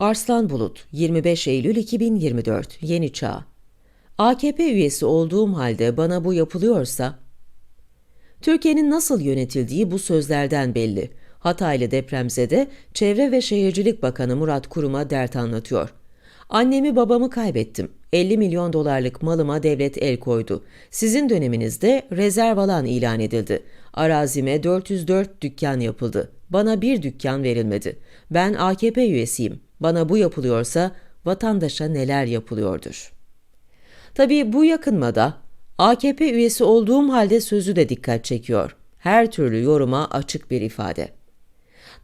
Arslan Bulut, 25 Eylül 2024, Yeni Çağ. AKP üyesi olduğum halde bana bu yapılıyorsa, Türkiye'nin nasıl yönetildiği bu sözlerden belli. Hataylı depremzede Çevre ve Şehircilik Bakanı Murat Kurum'a dert anlatıyor. Annemi babamı kaybettim. 50 milyon dolarlık malıma devlet el koydu. Sizin döneminizde rezerv alan ilan edildi. Arazime 404 dükkan yapıldı. Bana bir dükkan verilmedi. Ben AKP üyesiyim. Bana bu yapılıyorsa vatandaşa neler yapılıyordur? Tabii bu yakınmada AKP üyesi olduğum halde sözü de dikkat çekiyor. Her türlü yoruma açık bir ifade.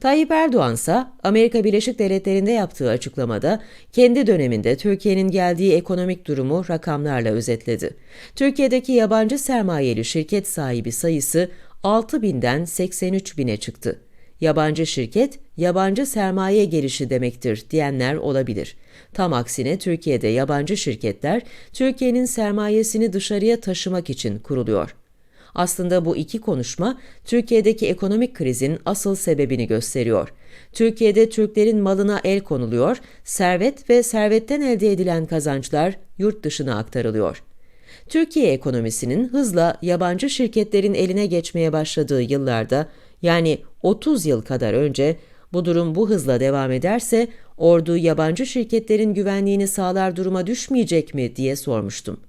Tayyip Erdoğan ise Amerika Birleşik Devletleri'nde yaptığı açıklamada kendi döneminde Türkiye'nin geldiği ekonomik durumu rakamlarla özetledi. Türkiye'deki yabancı sermayeli şirket sahibi sayısı 6 binden 83 bine çıktı. Yabancı şirket, yabancı sermaye gelişi demektir diyenler olabilir. Tam aksine Türkiye'de yabancı şirketler Türkiye'nin sermayesini dışarıya taşımak için kuruluyor. Aslında bu iki konuşma Türkiye'deki ekonomik krizin asıl sebebini gösteriyor. Türkiye'de Türklerin malına el konuluyor, servet ve servetten elde edilen kazançlar yurt dışına aktarılıyor. Türkiye ekonomisinin hızla yabancı şirketlerin eline geçmeye başladığı yıllarda yani 30 yıl kadar önce bu durum bu hızla devam ederse ordu yabancı şirketlerin güvenliğini sağlar duruma düşmeyecek mi diye sormuştum.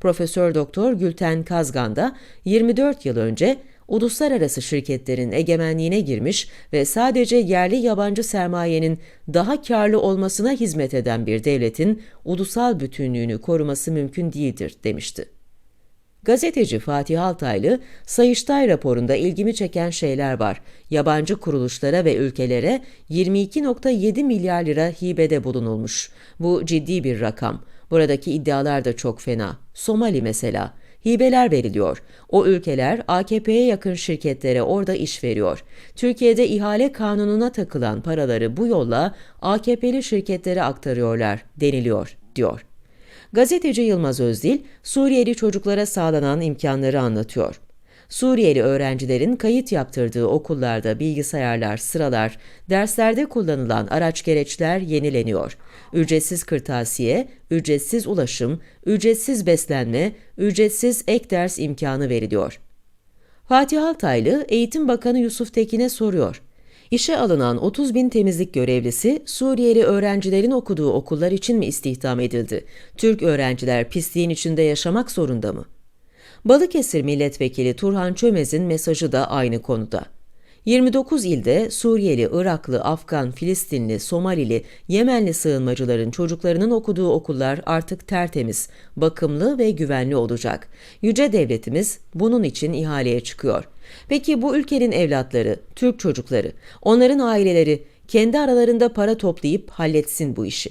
Profesör Doktor Gülten Kazgan da 24 yıl önce uluslararası şirketlerin egemenliğine girmiş ve sadece yerli yabancı sermayenin daha karlı olmasına hizmet eden bir devletin ulusal bütünlüğünü koruması mümkün değildir demişti. Gazeteci Fatih Altaylı, Sayıştay raporunda ilgimi çeken şeyler var. Yabancı kuruluşlara ve ülkelere 22.7 milyar lira hibede bulunulmuş. Bu ciddi bir rakam. Buradaki iddialar da çok fena. Somali mesela. Hibeler veriliyor. O ülkeler AKP'ye yakın şirketlere orada iş veriyor. Türkiye'de ihale kanununa takılan paraları bu yolla AKP'li şirketlere aktarıyorlar deniliyor, diyor. Gazeteci Yılmaz Özdil, Suriyeli çocuklara sağlanan imkanları anlatıyor. Suriyeli öğrencilerin kayıt yaptırdığı okullarda bilgisayarlar, sıralar, derslerde kullanılan araç gereçler yenileniyor. Ücretsiz kırtasiye, ücretsiz ulaşım, ücretsiz beslenme, ücretsiz ek ders imkanı veriliyor. Fatih Altaylı, Eğitim Bakanı Yusuf Tekin'e soruyor. İşe alınan 30 bin temizlik görevlisi Suriyeli öğrencilerin okuduğu okullar için mi istihdam edildi? Türk öğrenciler pisliğin içinde yaşamak zorunda mı? Balıkesir Milletvekili Turhan Çömez'in mesajı da aynı konuda. 29 ilde Suriyeli, Iraklı, Afgan, Filistinli, Somalili, Yemenli sığınmacıların çocuklarının okuduğu okullar artık tertemiz, bakımlı ve güvenli olacak. Yüce devletimiz bunun için ihaleye çıkıyor. Peki bu ülkenin evlatları, Türk çocukları, onların aileleri kendi aralarında para toplayıp halletsin bu işi.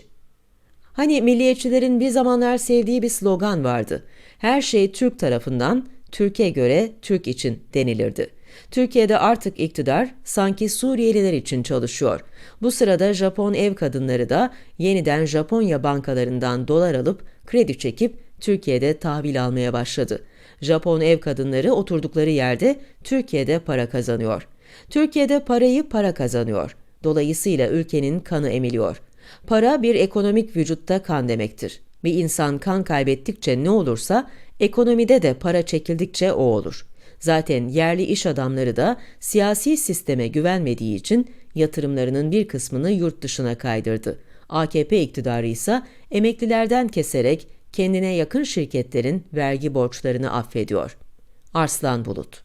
Hani milliyetçilerin bir zamanlar sevdiği bir slogan vardı. Her şey Türk tarafından, Türkiye göre Türk için denilirdi. Türkiye'de artık iktidar sanki Suriyeliler için çalışıyor. Bu sırada Japon ev kadınları da yeniden Japonya bankalarından dolar alıp kredi çekip Türkiye'de tahvil almaya başladı. Japon ev kadınları oturdukları yerde Türkiye'de para kazanıyor. Türkiye'de parayı para kazanıyor. Dolayısıyla ülkenin kanı emiliyor. Para bir ekonomik vücutta kan demektir. Bir insan kan kaybettikçe ne olursa ekonomide de para çekildikçe o olur. Zaten yerli iş adamları da siyasi sisteme güvenmediği için yatırımlarının bir kısmını yurt dışına kaydırdı. AKP iktidarı ise emeklilerden keserek kendine yakın şirketlerin vergi borçlarını affediyor. Arslan Bulut